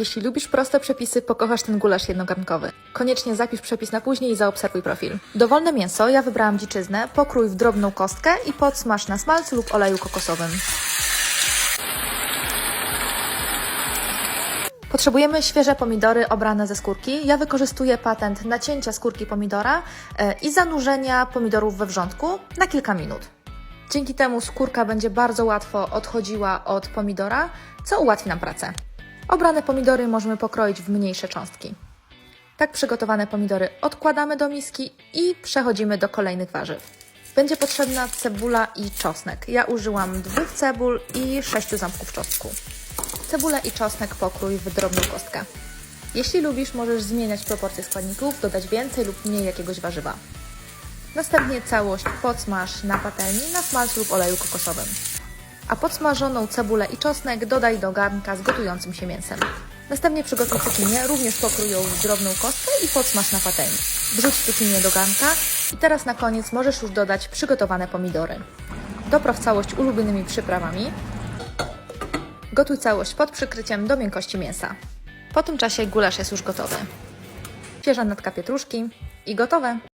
Jeśli lubisz proste przepisy, pokochasz ten gulasz jednogarnkowy. Koniecznie zapisz przepis na później i zaobserwuj profil. Dowolne mięso, ja wybrałam dziczyznę, pokrój w drobną kostkę i podsmaż na smalcu lub oleju kokosowym. Potrzebujemy świeże pomidory obrane ze skórki. Ja wykorzystuję patent nacięcia skórki pomidora e, i zanurzenia pomidorów we wrzątku na kilka minut. Dzięki temu skórka będzie bardzo łatwo odchodziła od pomidora, co ułatwi nam pracę. Obrane pomidory możemy pokroić w mniejsze cząstki. Tak przygotowane pomidory odkładamy do miski i przechodzimy do kolejnych warzyw. Będzie potrzebna cebula i czosnek. Ja użyłam dwóch cebul i sześciu ząbków czosnku. Cebulę i czosnek pokrój w drobną kostkę. Jeśli lubisz, możesz zmieniać proporcje składników, dodać więcej lub mniej jakiegoś warzywa. Następnie całość podsmaż na patelni na smalcu lub oleju kokosowym. A podsmażoną cebulę i czosnek dodaj do garnka z gotującym się mięsem. Następnie przygotuj cukinię, również pokrój ją w drobną kostkę i podsmaż na patelni. Wrzuć cukinię do garnka i teraz na koniec możesz już dodać przygotowane pomidory. Dopraw całość ulubionymi przyprawami. Gotuj całość pod przykryciem do miękkości mięsa. Po tym czasie gulasz jest już gotowy. Świeża natka pietruszki i gotowe.